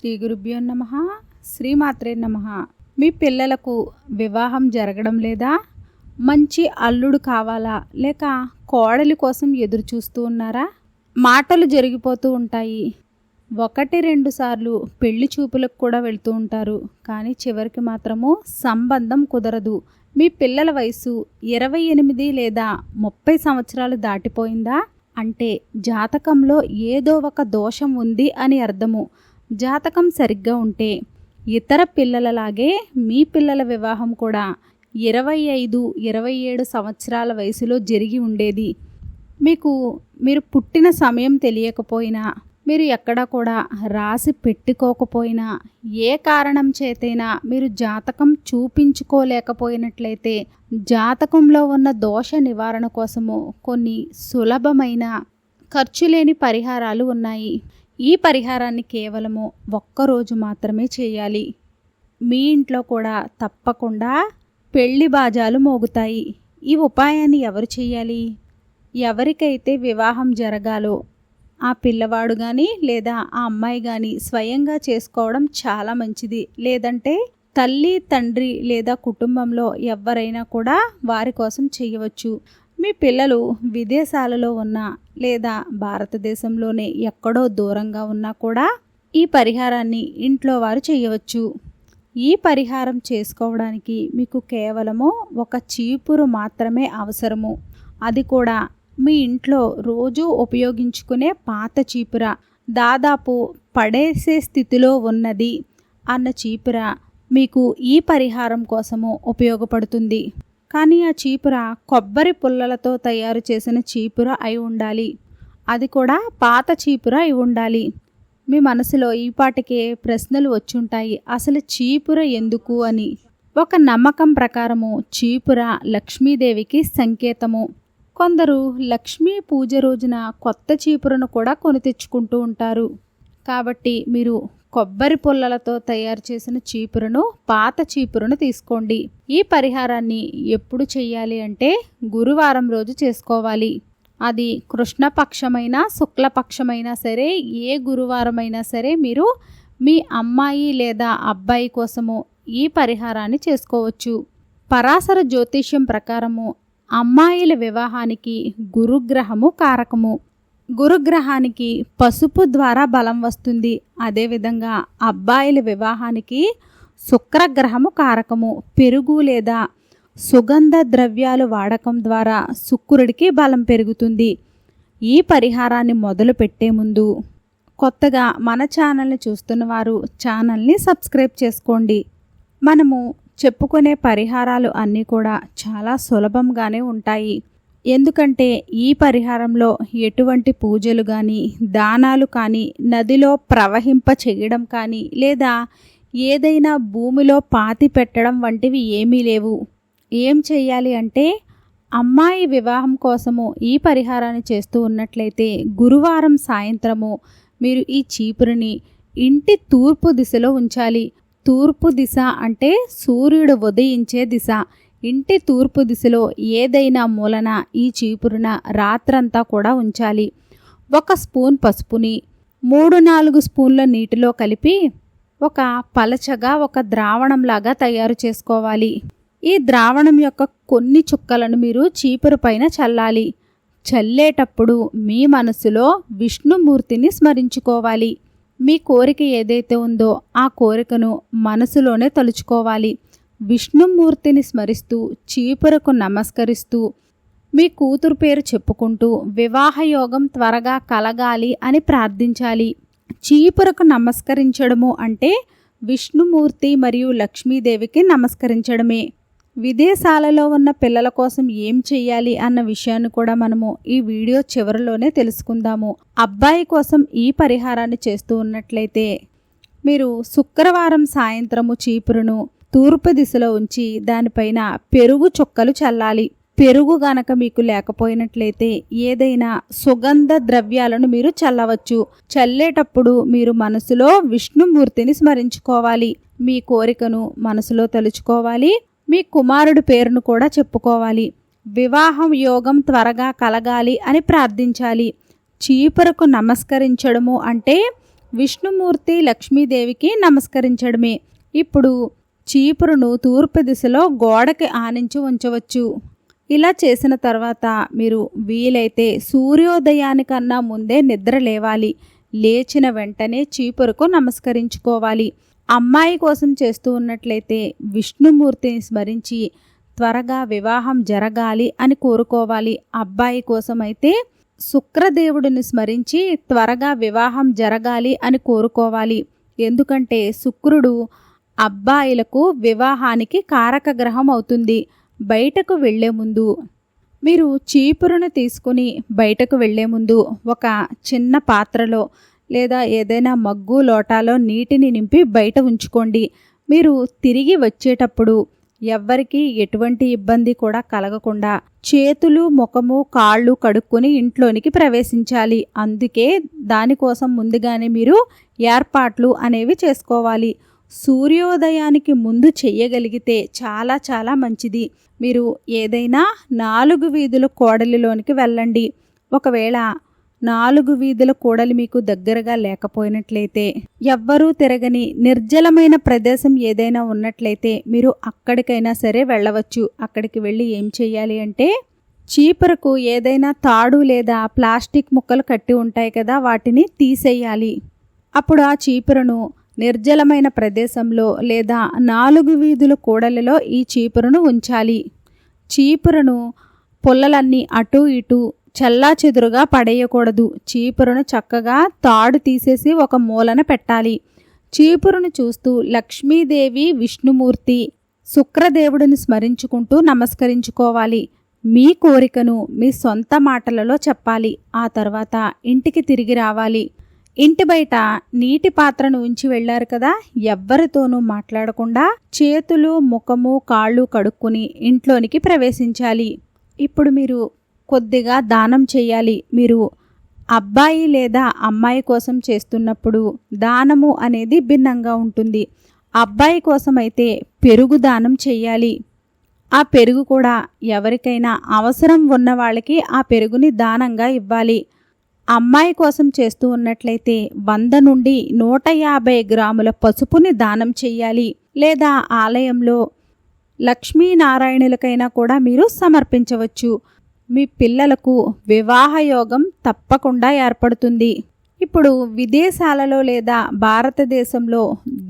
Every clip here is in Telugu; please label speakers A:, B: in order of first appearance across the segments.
A: శ్రీ గురుభ్యో నమ. శ్రీమాత్రే నమ. మీ పిల్లలకు వివాహం జరగడం లేదా? మంచి అల్లుడు కావాలా? లేక కోడలి కోసం ఎదురు చూస్తూ ఉన్నారా? మాటలు జరిగిపోతూ ఉంటాయి. ఒకటి రెండు సార్లు పెళ్ళి చూపులకు కూడా వెళ్తూ ఉంటారు. కానీ చివరికి మాత్రము సంబంధం కుదరదు. మీ పిల్లల వయసు ఇరవై ఎనిమిది లేదా ముప్పై సంవత్సరాలు దాటిపోయిందా? అంటే జాతకంలో ఏదో ఒక దోషం ఉంది అని అర్థము. జాతకం సరిగ్గా ఉంటే ఇతర పిల్లలలాగే మీ పిల్లల వివాహం కూడా ఇరవై ఐదు ఇరవై ఏడు సంవత్సరాల వయసులో జరిగి ఉండేది. మీకు మీరు పుట్టిన సమయం తెలియకపోయినా మీరు ఎక్కడ కూడా రాసి పెట్టుకోకపోయినా ఏ కారణం చేతైనా మీరు జాతకం చూపించుకోలేకపోయినట్లయితే జాతకంలో ఉన్న దోష నివారణ కోసము కొన్ని సులభమైన ఖర్చు లేని పరిహారాలు ఉన్నాయి. ఈ పరిహారాన్ని కేవలము ఒక్కరోజు మాత్రమే చేయాలి. మీ ఇంట్లో కూడా తప్పకుండా పెళ్ళి బాజాలు మోగుతాయి. ఈ ఉపాయాన్ని ఎవరు చేయాలి? ఎవరికైతే వివాహం జరగాలో ఆ పిల్లవాడు కానీ లేదా ఆ అమ్మాయి కానీ స్వయంగా చేసుకోవడం చాలా మంచిది. లేదంటే తల్లి తండ్రి లేదా కుటుంబంలో ఎవరైనా కూడా వారి కోసం చేయవచ్చు. మీ పిల్లలు విదేశాలలో ఉన్నా లేదా భారతదేశంలోనే ఎక్కడో దూరంగా ఉన్నా కూడా ఈ పరిహారాన్ని ఇంట్లో వారు చేయవచ్చు. ఈ పరిహారం చేసుకోవడానికి మీకు కేవలము ఒక చీపురు మాత్రమే అవసరము. అది కూడా మీ ఇంట్లో రోజూ ఉపయోగించుకునే పాత చీపుర. దాదాపు పడేసే స్థితిలో ఉన్నది అన్న చీపుర మీకు ఈ పరిహారం కోసము ఉపయోగపడుతుంది. కానీ ఆ చీపుర కొబ్బరి పుల్లలతో తయారు చేసిన చీపుర అయి ఉండాలి. అది కూడా పాత చీపుర అయి ఉండాలి. మీ మనసులో ఈపాటికే ప్రశ్నలు వచ్చుంటాయి అసలు చీపుర ఎందుకు అని. ఒక నమ్మకం ప్రకారము చీపుర లక్ష్మీదేవికి సంకేతము. కొందరు లక్ష్మీ పూజ రోజున కొత్త చీపురును కూడా కొని తెచ్చుకుంటూ ఉంటారు. కాబట్టి మీరు కొబ్బరి పుల్లలతో తయారు చేసిన చీపురును పాత చీపురును తీసుకోండి. ఈ పరిహారాన్ని ఎప్పుడు చేయాలి అంటే గురువారం రోజు చేసుకోవాలి. అది కృష్ణపక్షమైన శుక్లపక్షమైనా సరే ఏ గురువారమైనా సరే మీరు మీ అమ్మాయి లేదా అబ్బాయి కోసము ఈ పరిహారాన్ని చేసుకోవచ్చు. పరాశర జ్యోతిష్యం ప్రకారము అమ్మాయిల వివాహానికి గురుగ్రహము కారకము. గురుగ్రహానికి పసుపు ద్వారా బలం వస్తుంది. అదేవిధంగా అబ్బాయిల వివాహానికి శుక్రగ్రహము కారకము. పెరుగు లేదా సుగంధ ద్రవ్యాలు వాడకం ద్వారా శుక్రుడికి బలం పెరుగుతుంది. ఈ పరిహారాన్ని మొదలు పెట్టే ముందు కొత్తగా మన ఛానల్ని చూస్తున్న వారు ఛానల్ని సబ్స్క్రైబ్ చేసుకోండి. మనము చెప్పుకునే పరిహారాలు అన్నీ కూడా చాలా సులభంగానే ఉంటాయి. ఎందుకంటే ఈ పరిహారంలో ఎటువంటి పూజలు కానీ దానాలు కానీ నదిలో ప్రవహింప చేయడం కానీ లేదా ఏదైనా భూమిలో పాతి పెట్టడం వంటివి ఏమీ లేవు. ఏం చేయాలి అంటే అమ్మాయి వివాహం కోసము ఈ పరిహారాన్ని చేస్తూ ఉన్నట్లయితే గురువారం సాయంత్రము మీరు ఈ చీపురుని ఇంటి తూర్పు దిశలో ఉంచాలి. తూర్పు దిశ అంటే సూర్యుడు ఉదయించే దిశ. ఇంటి తూర్పు దిశలో ఏదైనా మూలన ఈ చీపురున రాత్రంతా కూడా ఉంచాలి. ఒక స్పూన్ పసుపుని మూడు నాలుగు స్పూన్ల నీటిలో కలిపి ఒక పలచగా ఒక ద్రావణంలాగా తయారు చేసుకోవాలి. ఈ ద్రావణం యొక్క కొన్ని చుక్కలను మీరు చీపురు పైన చల్లాలి. చల్లేటప్పుడు మీ మనసులో విష్ణుమూర్తిని స్మరించుకోవాలి. మీ కోరిక ఏదైతే ఉందో ఆ కోరికను మనసులోనే తలుచుకోవాలి. విష్ణుమూర్తిని స్మరిస్తూ చీపురకు నమస్కరిస్తూ మీ కూతురు పేరు చెప్పుకుంటూ వివాహయోగం త్వరగా కలగాలి అని ప్రార్థించాలి. చీపురకు నమస్కరించడము అంటే విష్ణుమూర్తి మరియు లక్ష్మీదేవికి నమస్కరించడమే. విదేశాలలో ఉన్న పిల్లల కోసం ఏం చెయ్యాలి అన్న విషయాన్ని కూడా మనము ఈ వీడియో చివరిలోనే తెలుసుకుందాము. అబ్బాయి కోసం ఈ పరిహారాన్ని చేస్తూ ఉన్నట్లయితే మీరు శుక్రవారం సాయంత్రము చీపురును తూర్పు దిశలో ఉంచి దానిపైన పెరుగు చుక్కలు చల్లాలి. పెరుగు గనక మీకు లేకపోయినట్లయితే ఏదైనా సుగంధ ద్రవ్యాలను మీరు చల్లవచ్చు. చల్లేటప్పుడు మీరు మనసులో విష్ణుమూర్తిని స్మరించుకోవాలి. మీ కోరికను మనసులో తలుచుకోవాలి. మీ కుమారుడి పేరును కూడా చెప్పుకోవాలి. వివాహం యోగం త్వరగా కలగాలి అని ప్రార్థించాలి. చీపురకు నమస్కరించడము అంటే విష్ణుమూర్తి లక్ష్మీదేవికి నమస్కరించడమే. ఇప్పుడు చీపురును తూర్పు దిశలో గోడకి ఆనించి ఉంచవచ్చు. ఇలా చేసిన తర్వాత మీరు వీలైతే సూర్యోదయానికన్నా ముందే నిద్ర లేవాలి. లేచిన వెంటనే చీపురుకు నమస్కరించుకోవాలి. అమ్మాయి కోసం చేస్తూ ఉన్నట్లయితే విష్ణుమూర్తిని స్మరించి త్వరగా వివాహం జరగాలి అని కోరుకోవాలి. అబ్బాయి కోసం అయితే శుక్రదేవుడిని స్మరించి త్వరగా వివాహం జరగాలి అని కోరుకోవాలి. ఎందుకంటే శుక్రుడు అబ్బాయిలకు వివాహానికి కారక గ్రహం అవుతుంది. బయటకు వెళ్ళే ముందు మీరు చీపురును తీసుకుని బయటకు వెళ్ళే ముందు ఒక చిన్న పాత్రలో లేదా ఏదైనా మగ్గు లోటాలో నీటిని నింపి బయట ఉంచుకోండి. మీరు తిరిగి వచ్చేటప్పుడు ఎవ్వరికీ ఎటువంటి ఇబ్బంది కూడా కలగకుండా చేతులు ముఖము కాళ్ళు కడుక్కుని ఇంట్లోనికి ప్రవేశించాలి. అందుకే దానికోసం ముందుగానే మీరు ఏర్పాట్లు అనేవి చేసుకోవాలి. సూర్యోదయానికి ముందు చెయ్యగలిగితే చాలా చాలా మంచిది. మీరు ఏదైనా నాలుగు వీధుల కోడలిలోనికి వెళ్ళండి. ఒకవేళ నాలుగు వీధుల కూడలి మీకు దగ్గరగా లేకపోయినట్లయితే ఎవ్వరూ తిరగని నిర్జలమైన ప్రదేశం ఏదైనా ఉన్నట్లయితే మీరు అక్కడికైనా సరే వెళ్ళవచ్చు. అక్కడికి వెళ్ళి ఏం చేయాలి అంటే చీపురకు ఏదైనా తాడు లేదా ప్లాస్టిక్ ముక్కలు కట్టి ఉంటాయి కదా వాటిని తీసేయాలి. అప్పుడు ఆ చీపురును నిర్జలమైన ప్రదేశంలో లేదా నాలుగు వీధుల కూడలిలో ఈ చీపురును ఉంచాలి. చీపురును పుల్లలన్నీ అటు ఇటు చల్లా చెదురుగా పడేయకూడదు. చీపురును చక్కగా తాడు తీసేసి ఒక మూలన పెట్టాలి. చీపురును చూస్తూ లక్ష్మీదేవి విష్ణుమూర్తి శుక్రదేవుడిని స్మరించుకుంటూ నమస్కరించుకోవాలి. మీ కోరికను మీ సొంత మాటలలో చెప్పాలి. ఆ తర్వాత ఇంటికి తిరిగి రావాలి. ఇంటి బయట నీటి పాత్రను ఉంచి వెళ్ళారు కదా ఎవ్వరితోనూ మాట్లాడకుండా చేతులు ముఖము కాళ్ళు కడుక్కుని ఇంట్లోనికి ప్రవేశించాలి. ఇప్పుడు మీరు కొద్దిగా దానం చేయాలి. మీరు అబ్బాయి లేదా అమ్మాయి కోసం చేస్తున్నప్పుడు దానము అనేది భిన్నంగా ఉంటుంది. అబ్బాయి కోసం అయితే పెరుగు దానం చేయాలి. ఆ పెరుగు కూడా ఎవరికైనా అవసరం ఉన్న వాళ్ళకి ఆ పెరుగుని దానంగా ఇవ్వాలి. అమ్మాయి కోసం చేస్తూ ఉన్నట్లయితే వంద నుండి నూట యాభై గ్రాముల పసుపుని దానం చెయ్యాలి లేదా ఆలయంలో లక్ష్మీనారాయణులకైనా కూడా మీరు సమర్పించవచ్చు. మీ పిల్లలకు వివాహ యోగం తప్పకుండా ఏర్పడుతుంది. ఇప్పుడు విదేశాలలో లేదా భారతదేశంలో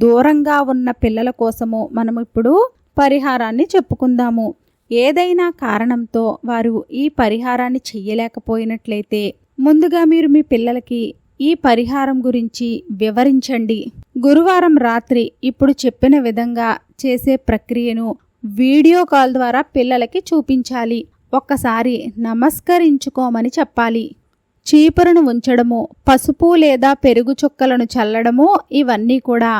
A: దూరంగా ఉన్న పిల్లల కోసము మనం ఇప్పుడు పరిహారాన్ని చెప్పుకుందాము. ఏదైనా కారణంతో వారు ఈ పరిహారాన్ని చెయ్యలేకపోయినట్లయితే ముందుగా మీరు మీ పిల్లలకి ఈ పరిహారం గురించి వివరించండి. గురువారం రాత్రి ఇప్పుడు చెప్పిన విధంగా చేసే ప్రక్రియను వీడియో కాల్ ద్వారా పిల్లలకి చూపించాలి. ఒక్కసారి నమస్కరించుకోమని చెప్పాలి. చీపురును ఉంచడము పసుపు లేదా పెరుగు చుక్కలను చల్లడము ఇవన్నీ కూడా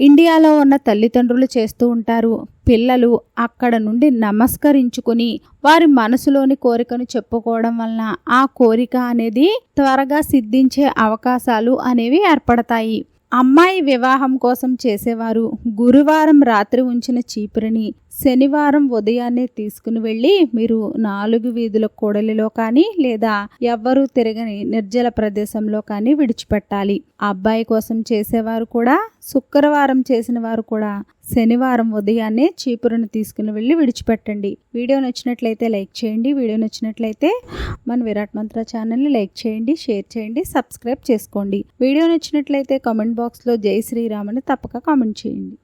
A: ఇండియాలో ఉన్న తల్లిదండ్రులు చేస్తూ ఉంటారు. పిల్లలు అక్కడ నుండి నమస్కరించుకుని వారి మనసులోని కోరికను చెప్పుకోవడం వలన ఆ కోరిక అనేది త్వరగా సిద్ధించే అవకాశాలు అనేవి ఏర్పడతాయి. అమ్మాయి వివాహం కోసం చేసేవారు గురువారం రాత్రి ఉంచిన చీపురిని శనివారం ఉదయాన్నే తీసుకుని వెళ్ళి మీరు నాలుగు వీధుల కూడలిలో కానీ లేదా ఎవ్వరూ తిరగని నిర్జల ప్రదేశంలో కానీ విడిచిపెట్టాలి. అబ్బాయి కోసం చేసేవారు కూడా శుక్రవారం చేసిన వారు కూడా శనివారం ఉదయాన్నే చీపురును తీసుకుని వెళ్ళి విడిచిపెట్టండి. వీడియో నచ్చినట్లయితే లైక్ చేయండి. వీడియో నచ్చినట్లయితే మన విరాట్ మంత్ర ఛానల్ని లైక్ చేయండి షేర్ చేయండి సబ్స్క్రైబ్ చేసుకోండి. వీడియో నచ్చినట్లయితే కామెంట్ బాక్స్లో జై శ్రీరామ్ అని తప్పక కామెంట్ చేయండి.